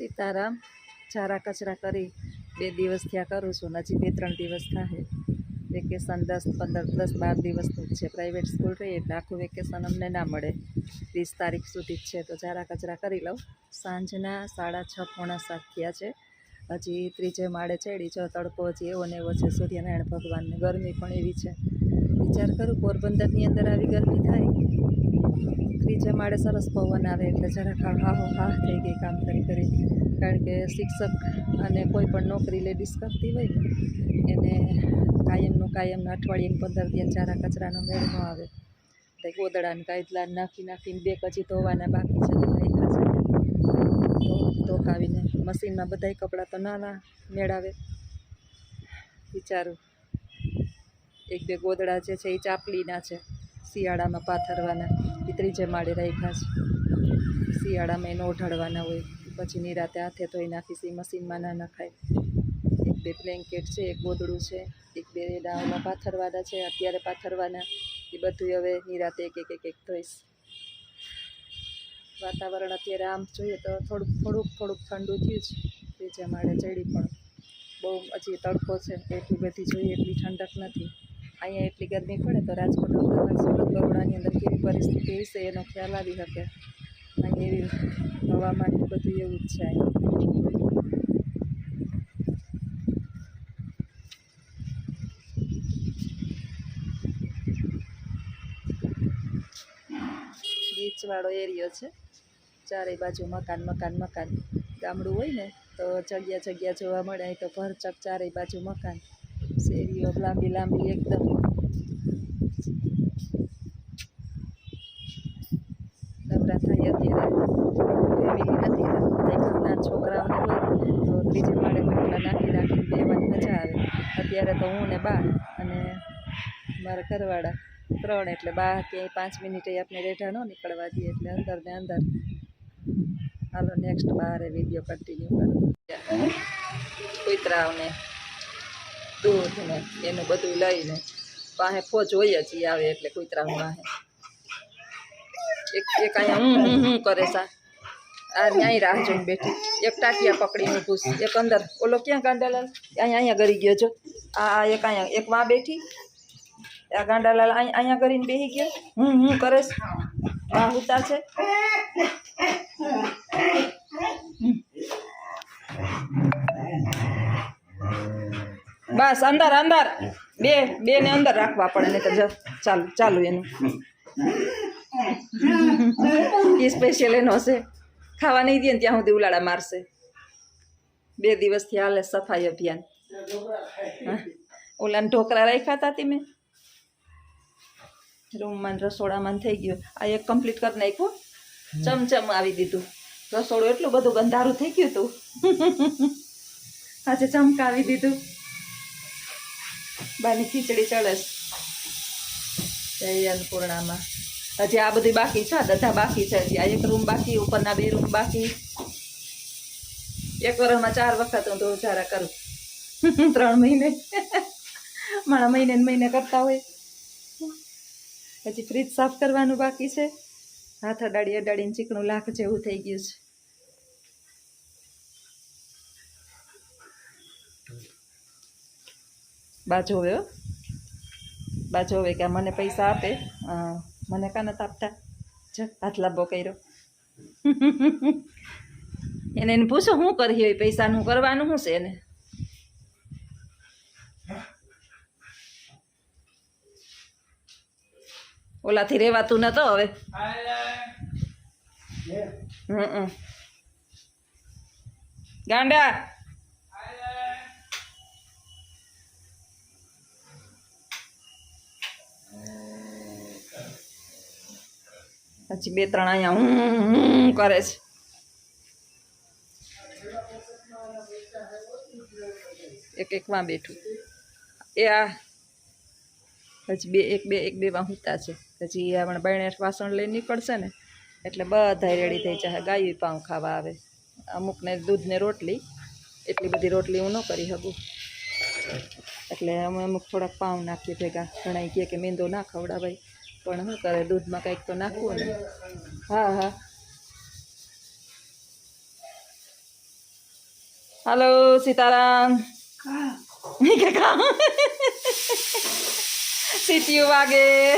સીતારામ ચારા કચરા કરી બે દિવસ થયા કરું છું. હજી બે ત્રણ દિવસ થાય વેકેશન દસ, પંદર, દસ, બાર દિવસનું જ છે. પ્રાઇવેટ સ્કૂલ રહી એટલે આખું વેકેશન અમને ના મળે. ત્રીસ તારીખ સુધી જ છે. તો ચારા કચરા કરી લઉં. સાંજના સાડા છ પોણા સાત થયા છે. હજી ત્રીજે માળે ચડી. જો તડકો હજી એવો ને એવો છે. સૂર્યનારાયણ ભગવાનને ગરમી પણ એવી છે. વિચાર કરું પોરબંદરની અંદર આવી ગરમી થાય. ત્રીજા માળે સરસ પવન આવે એટલે જરાક હાહો હા થઈ ગઈ કામ કરી કરી. કારણ કે શિક્ષક અને કોઈ પણ નોકરી લેડીઝ કરતી હોય, એને કાયમનું કાયમનું અઠવાડિયે પંદર દિવસ ચારા કચરાનો મેળ ન આવે. તો ગોદડાને કાયદલા નાખી નાખીને બે કચી ધોવાના બાકી છે ધોકાવીને મશીનમાં બધાય કપડાં તો નાના મેળાવે. વિચારું, એક બે ગોદડા જે છે એ ચાપલીના છે. શિયાળામાં પાથરવાના એ ત્રીજે માળે રાખ્યા છે શિયાળામાં એને ઓઢાડવાના હોય, પછી નિરાતે હાથે ધોઈ નાખીશ એ મશીનમાં ના નખાય. એક બે બ્લેન્કેટ છે, એક ગોદડું છે, એક બે ડાળમાં પાથરવાના છે, અત્યારે પાથરવાના. એ બધું હવે નિરાતે એક એક એક એક ધોઈશ. વાતાવરણ અત્યારે આમ જોઈએ તો થોડુંક થોડુંક થોડુંક ઠંડુ થયું છે ત્રીજે માળે ચડી પણ. બહુ હજી તડકો છે, એટલી બધી જોઈએ એટલી ઠંડક નથી. અહીંયા એટલી ગરમી પડે તો રાજકોટ અમદાવાદ સુરત બરોડાની અંદર કેવી પરિસ્થિતિ હશે એનો ખ્યાલ આવી શકે. અહીં એવી હવામાન બધું એવું જ છે. બીચવાળો એરિયો છે. ચારે બાજુ મકાન મકાન મકાન. ગામડું હોય ને તો જગ્યા જગ્યા જોવા મળે તો ભરચક ચારે બાજુ મકાન. શેરીઓ લાંબી લાંબી એકદમ નવરા થાય છોકરાઓને હોય તો ત્રીજે માળે બેવાની મજા આવે અત્યારે તો હું ને બા અને મારા ઘરવાળા ત્રણ એટલે બા ક્યાંય પાંચ મિનિટે આપણે રેઢા ન નીકળવા દઈએ એટલે અંદર ને અંદર હાલો નેક્સ્ટ બહાર વીડિયો કન્ટિન્યુ કરો કૂતરાઓને દૂધ ને, એનું બધું લઈને પાસે ફોજ હોય જ આવે એટલે કૂતરાઓ પાસે એક એક અહીંયા હું હું કરે સા? આ ન્યાય રાહ જોઈને બેઠી. એક ટાટિયા પકડીને ઘૂસ એક અંદર, ઓલો ક્યાં ગાંડાલાલ? અહીંયા અહીંયા ગરી ગયો જો. આ એક અહીંયા, એક માં બેઠી. આ ગાંડાલાલ અહીંયા કરીને બેસી ગયો. હું હું કરે આ હુતા છે. બસ અંદર અંદર. બે બે ને અંદર રાખવા પડે નહીં તો ચાલુ ચાલુ એનું. એ સ્પેશિયલ એનો હશે ખાવા નહીં દે ને ત્યાં સુધી ઉલાળા મારશે. બે દિવસથી હાલે સફાઈ અભિયાન. હા. ઓલાને ઢોકળા રાખ્યા હતા મેં. રૂમમાં રસોડામાં થઈ ગયું. આ એક કમ્પ્લીટ કરી નાખ્યું. ચમચમ આવી દીધું. રસોડું એટલું બધું ગંધારું થઈ ગયું હતું આજે ચમકાવી દીધું. બાની ખીચડી ચડે છે. જય અન્નપૂર્ણામાં હજી આ બધી બાકી છે બધા બાકી છે હજી. આ એક રૂમ બાકી, ઉપરના બે રૂમ બાકી. એક વર્ષમાં ચાર વખત હું ધોચારા કરું. ત્રણ મહિને. મારા મહિને મહિને કરતા હોય. હજી ફ્રીજ સાફ કરવાનું બાકી છે. હાથ અડાડી અડાડીને ચીકણું લાખ જેવું થઈ ગયું છે. બા જોવે બાજુ બા જોવે કે મને પૈસા આપે. મને કાં નથી આપતા જો હાથ લાંબો કર્યો. એને એને પૂછો શું કરી હોય? પૈસાનું કરવાનું શું છે એને? ઓલાથી રેવાતું નતો હવે. હમ. ગાંડા! પછી બે ત્રણ અહીંયા હું કરે છે. એક એકમાં બેઠું. એ આ, પછી બે એક બે એક બેમાં હુતા છે. પછી આપણે બહેણે વાસણ લઈને નીકળશે ને, એટલે બધા રેડી થઈ જાય ગાયું પાઉં ખાવા આવે. અમુકને દૂધને રોટલી, એટલી બધી રોટલી હું ન કરી શકું. એટલે અમે અમુક થોડાક પાઉં નાખીએ ભેગા. ઘણા કહે કે મેંદો ના ખવડાવાય. પણ શું કરે દૂધમાં કંઈક તો નાખવું ને? હા હા. હાલો સીતારામ. સીટીઓ વાગે.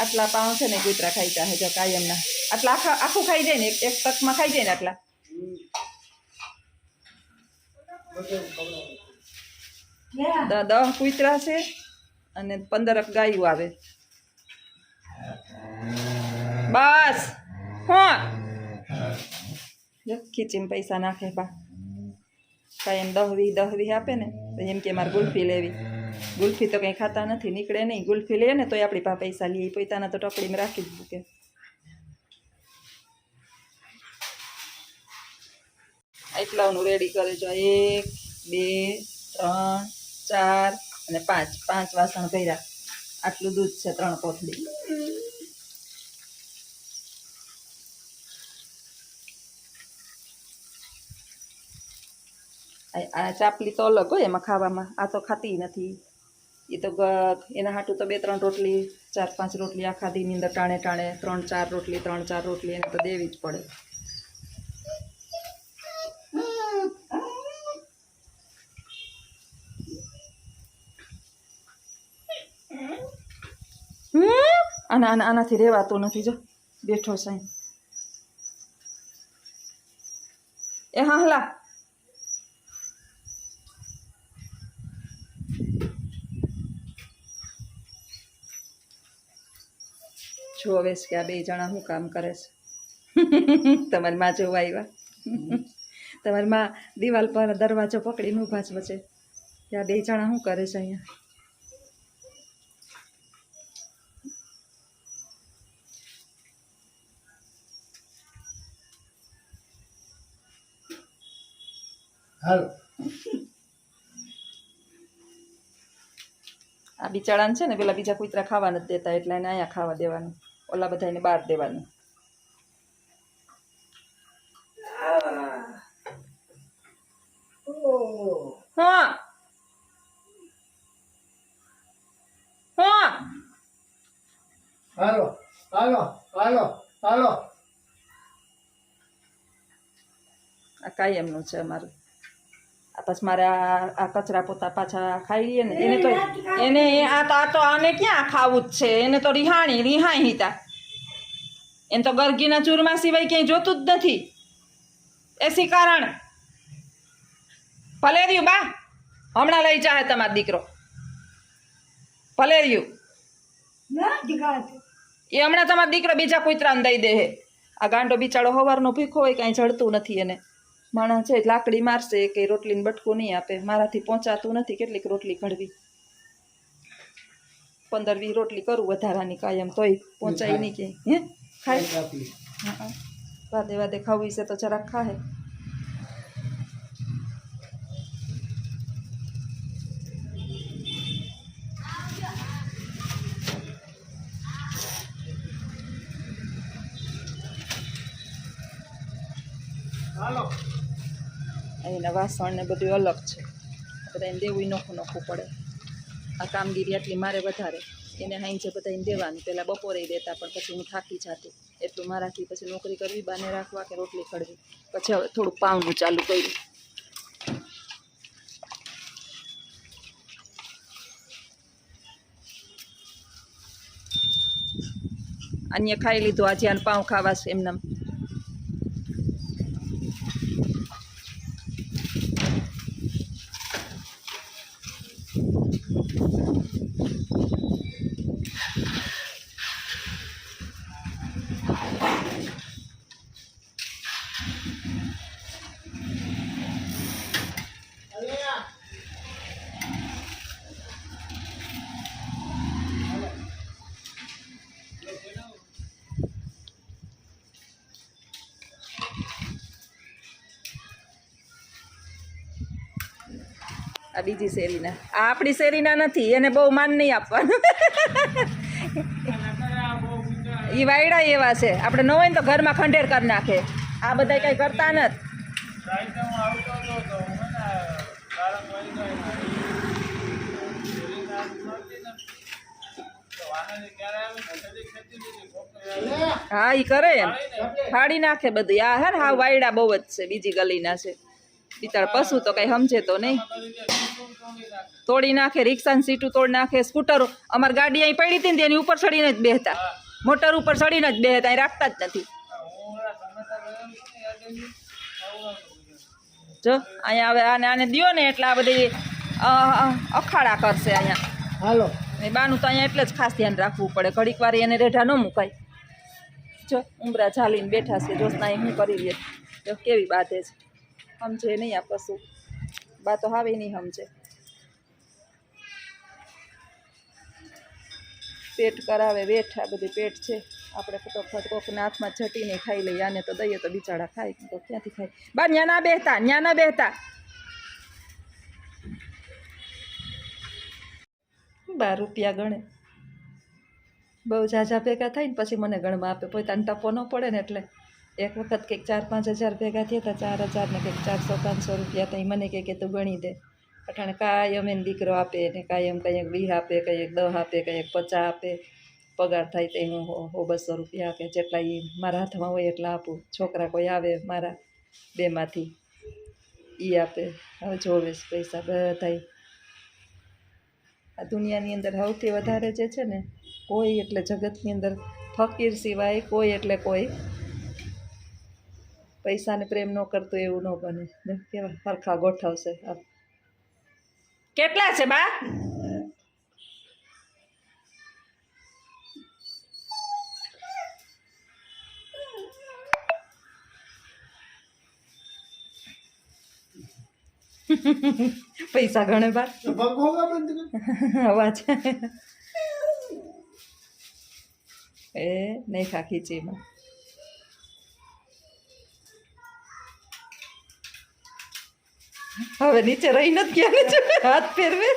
આટલા પાઉં છે ને કૂતરા ખાઈ જાય જો કાયમના. આટલા આખા આખું ખાઈ જાય ને એક તકમાં ખાઈ જાય ને આટલા? દહ કૂતરા છે અને પંદરક ગાયું આવે. બસ હા જો ખીચીમાં પૈસા નાખે બા. કાંઈ એમ દહ વી દહ વી આપે ને, તો એમ કે મારે ગુલ્ફી લેવી. ગુલ્ફી તો કંઈ ખાતા નથી, નીકળે નહીં. ગુલ્ફી લે ને, તોય આપણી પાસે પૈસા લઈએ પોતાના તો ટપડીમાં રાખી જ મૂકે. એટલાનું રેડી કરે જો એક, બે, ત્રણ ચાર અને પાંચ. પાંચ વાસણ ભર્યા. આટલું દૂધ છે ત્રણ કોથળી આ ચાપલી તો અલગ હોય એમાં ખાવામાં. આ તો ખાતી નથી. એ તો એના હાટું તો બે ત્રણ રોટલી, ચાર પાંચ રોટલી આખા દીની અંદર ટાણે ટાણે ત્રણ ચાર રોટલી, ત્રણ ચાર રોટલી એને તો દેવી જ પડે હમ આના આના આનાથી રહેવાતું નથી જો. બેઠો સાઈ એ હા હલા. જો હવે કે આ બે જણા શું કામ કરે છે. તમારી માં જોવા આવ્યા તમારી માં દિવાલ પર દરવાજો પકડીને ઊભા છે વચ્ચે કે આ બે જણા શું કરે છે અહીંયા? હાલો. આ બિચારાને છે ને પેલા બીજા કુતરા ખાવા નથી દેતા એટલે એને અહીંયા ખાવા દેવાનું. ઓલા બધાને બહાર દેવાનું. હા. હા. હાલો હાલો હાલો હાલો. આ કાયમનું છે અમારું. પછી મારે આ કચરા પોતા પાછા ખાઈ લઈએ ને એને તો એને આ તો આ તો આને ક્યાં ખાવું જ છે? એને તો રિહાણી રિહાઈ હિતા. એને તો ગરગીના ચૂરમા સિવાય ક્યાંય જોતું જ નથી. એસી કારણ. ભલે બા હમણાં લઈ જાય તમારો દીકરો. ભલેરિયું એ હમણાં તમારો દીકરો બીજા કુતરાને દઈ દે આ ગાંડો બિચારો હવારનો ભીખો હોય કાંઈ જડતું નથી એને. માણસ છે લાકડી મારશે કે રોટલીને બટકું નહીં આપે. મારાથી પહોંચાતું નથી કેટલીક રોટલી ઘડવી. પંદર વીસ રોટલી કરું વધારાની કાયમ તોય પહોંચાય નહીં કે હે? કાપી હા વાદે વાદે ખાવી છે તો જરાક ખાહે. હાલો. એના વાસણ ને બધું અલગ છે. બધા એને દેવું નોખું નોખું પડે. આ કામગીરી આટલી મારે વધારે. એને હાઈ છે બધા દેવાનું. પહેલાં બપોરે દેતા, પણ પછી હું થાકી જાતી. એટલું મારાથી પછી નોકરી કરવી, બાને રાખવા કે રોટલી ખડવી પછી હવે થોડુંક પાવનું ચાલુ કર્યું. અન્ય ખાઈ લીધું, આજે આને પાઉં ખાવા છે બીજી શેરીના. આ આપણી શેરીના નથી, એને બહુ માન નહીં આપવાનું. એ વાયડા એવા છે. આપણે ન હોય ને તો ઘરમાં ખંડેર કરી નાખે. આ બધા કંઈ કરતા નથી. હા એ કરે એમ. ફાડી નાખે બધું. આ હે ને હા વાયડા બહુ જ છે, બીજી ગલીના છે. બિચાર પશુ તો કઈ સમજે તો નહીં. તોડી નાખે રિક્ષાની સીટું તોડી નાખે સ્કૂટર. અમારી ગાડી અહીં પડી હતી ને તેની ઉપર ચડીને જ બેહતા. મોટર ઉપર ચડીને જ બેહતા અહીં રાખતા જ નથી. જો અહીંયા હવે આને આને દો ને એટલે આ બધી અખાડા કરશે અહીંયા. હાલો. એ બાનું તો અહીંયા એટલે જ ખાસ ધ્યાન રાખવું પડે. ઘડીક વાર એને રેઢા ન મુકાય. જો ઉમરા ઝાલીને બેઠા છે. જોશના એ હું કરી લે. જો કેવી બાધે છે. સમજે નહીં આ પશુ. બા તો હાવે નહીં સમજે. પેટ કરાવે, વેઠ, આ બધી પેટ છે. આપણે ફટોફટ કોકના હાથમાં ચટીને ખાઈ લઈએ, આને તો દઈએ તો બિચારા ખાય, તો ક્યાંથી ખાય? બા ન્યા બેહતા ન્યા ના બેહતા. બાર રૂપિયા ગણે. બહુ ઝાઝા ભેગા થાય ને પછી મને ગણમાં આપે. પોતાને ટપો ન પડે ને એટલે. એક વખત કંઈક ચાર પાંચ હજાર ભેગા થયા હતા ચાર હજાર ને કંઈક ચારસો, પાંચસો રૂપિયા તો મને કહે કે તું ગણી દે. અટાણે કાયમ એને દીકરો આપે ને કાયમ કંઈક વીહ આપે, કંઈક દહ આપે, કંઈક પચાસ આપે. પગાર થાય તે હું હો બસો રૂપિયા આપે, જેટલા એ મારા હાથમાં હોય એટલા આપું. છોકરા કોઈ આવે મારા બેમાંથી એ આપે. હવે જોવે પૈસા બધાય. આ દુનિયાની અંદર સૌથી વધારે જે છે ને, કોઈ એટલે જગતની અંદર ફકીર સિવાય કોઈ એટલે કોઈ પૈસાને પ્રેમ ન કરતો એવું ન બને. કેવા સરખા ગોઠવશે. કેટલા છે બા? પૈસા ગણે બા. અવાજ એ નહીં ખાખી છે એમાં. હવે નીચે રહી નથી ગયા જો હાથ ફેરવે.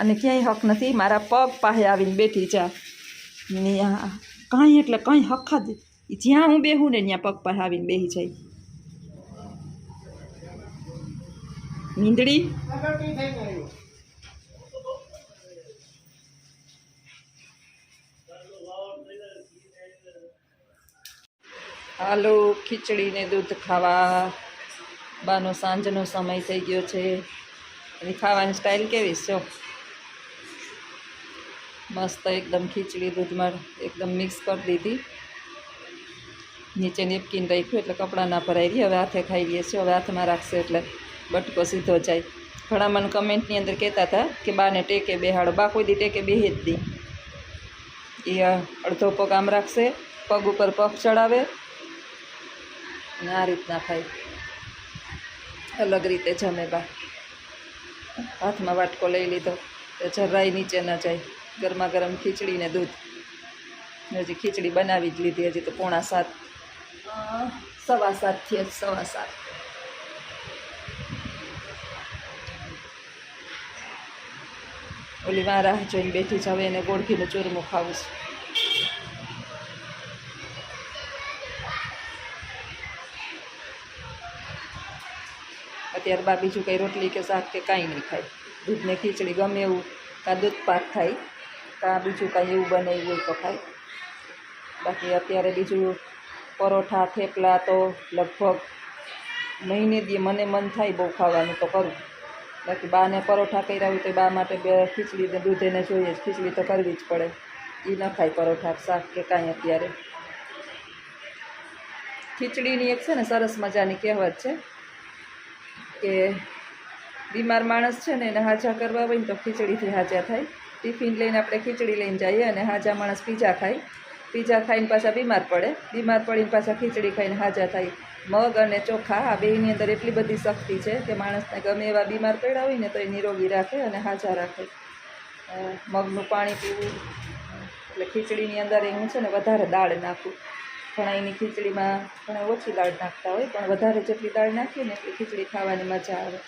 અને ક્યાંય હક નથી. મારા પગ પાસે આવીને બેઠી છે કાંઈ એટલે કાંઈ હક જ જ્યાં હું બેહું ને ત્યાં પગ પાસે આવીને બેસી જાય. મીંદડી આગળ કઈ થઈ ગયું હાલો ખીચડીને દૂધ ખાવા. બાનો સાંજનો સમય થઈ ગયો છે. એની ખાવાની સ્ટાઇલ કેવી છે? મસ્ત એકદમ ખીચડી દૂધમાં એકદમ મિક્સ કરી દીધી. નીચે નેપકીન રાખ્યું એટલે કપડાં ના ભરાઈ રહી હવે હાથે ખાઈ લઈએ છીએ. હવે હાથમાં રાખશે એટલે બટકો સીધો જાય. ઘણા મને કમેન્ટની અંદર કહેતા હતા કે બાને ટેકે બેહાડો. બા કોઈ દી ટેકે બેહી જ દી એ અડધો પગ આમ રાખશે, પગ ઉપર પગ ચડાવે અને આ રીતના ખાય અલગ રીતે જમે બા હાથમાં વાટકો લઈ લીધો. તો જરાય નીચે ન જાય. ગરમા ગરમ ખીચડી ને દૂધ. હજી ખીચડી બનાવી જ લીધી. હજી તો પોણા સાત, સવા સાતથી જ સવા સાત. ઓલી મારા જોઈને બેઠી જ હવે એને ગોળખીનું ચૂરમું ખાવું છે. અત્યારે બા બીજું કંઈ રોટલી કે શાક કે કાંઈ નહીં ખાય. દૂધને ખીચડી ગમે એવું, કાં દૂધ પાક ખાય કાં બીજું કાંઈ એવું બને હોય તો ખાય. બાકી અત્યારે બીજું પરોઠા, થેપલા તો લગભગ મહિને દી મને મન થાય બહુ ખાવાનું તો કરું. બાકી બાને પરોઠા કર્યા હોય તો બા માટે બે ખીચડી ને દૂધ એને જોઈએ જ, ખીચડી તો કરવી જ પડે. એ ન ખાય પરોઠા શાક કે કાંઈ અત્યારે. ખીચડીની એક છે ને સરસ મજાની કહેવત છે કે બીમાર માણસ છે ને એને હાજા કરવા હોય ને તો ખીચડીથી હાજા થાય. ટિફિન લઈને આપણે ખીચડી લઈને જઈએ અને હાજા માણસ પીઝા ખાય. પીઝા ખાઈને પાછા બીમાર પડે. બીમાર પડીને પાછા ખીચડી ખાઈને હાજા થાય. મગ અને ચોખા આ બેની અંદર એટલી બધી શક્તિ છે કે માણસને ગમે એવા બીમાર પડ્યા હોય ને તો એ નિરોગી રાખે અને હાજા રાખે. મગનું પાણી પીવું. એટલે ખીચડીની અંદર એ હું છે ને વધારે દાળ નાખું. ઘણા એની ખીચડીમાં ઘણા ઓછી દાળ નાખતા હોય પણ વધારે જેટલી દાળ નાખીએ ને એટલી ખીચડી ખાવાની મજા આવે.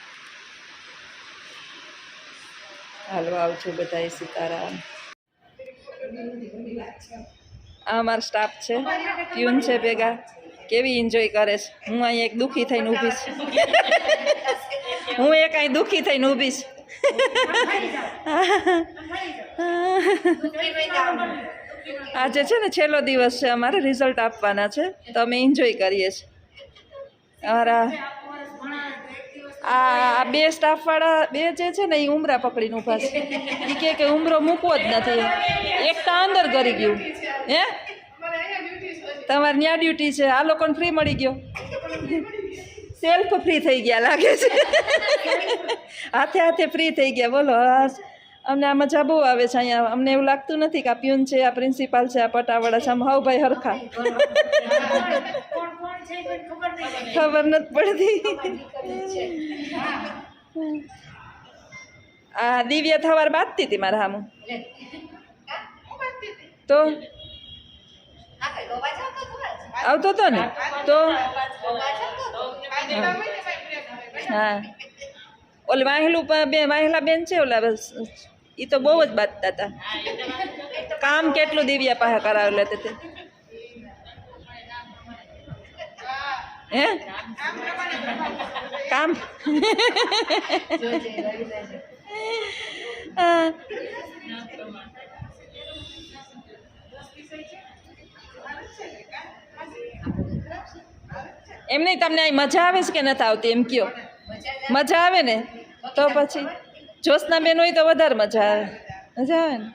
હાલો આવજો બધાએ સીતારામ. આ અમારો સ્ટાફ છે. પ્યુન છે ભેગા? કેવી એન્જોય કરે છે? હું અહીં એક દુઃખી થઈને ઊભી છું. હું એક અહીં દુઃખી થઈને ઊભી છું. આજે છે ને છેલ્લો દિવસ છે અમારે રિઝલ્ટ આપવાના છે. તો અમે એન્જોય કરીએ છીએ. અમારા આ બે સ્ટાફવાળા બે જે છે ને, એ ઉમરા પકડીને ઊભા છે. એ કહે કે ઉમરો મૂકવો જ નથી. એક તો અંદર કરી ગયું. હે? તમારે ન્યા ડ્યુટી છે. આ લોકોને ફ્રી મળી ગયો. સેલ્ફ ફ્રી થઈ ગયા લાગે છે. હાથે હાથે ફ્રી થઈ ગયા. બોલો હા અમને આમાં જાબો આવે છે, અહીંયા અમને એવું લાગતું નથી કે આ પ્યુન છે, આ પ્રિન્સિપાલ છે, આ પટાવાળા છે, આમ હાવ ભાઈ હરખા. ખબર નથી પડતી. આ દિવ્યા થવાર બાંધતી હતી મારા હામું. તો? આવતો હતો ને? તો? હા. ઓલે વાહેલું બે વાહેલા બેન છે ઓલા બસ એ તો બહુ જ બાંધતા હતા કામ કેટલું દિવ્યા પાસે કરાવેલા તે તે. હે? કામ? એમ નહીં, તમને અહીં મજા આવે છે કે નથી આવતી? એમ કયો? મજા આવે ને? તો પછી? જોશના જ્યોત્સનાબેન હોય તો વધારે મજા આવે. મજા આવે ને?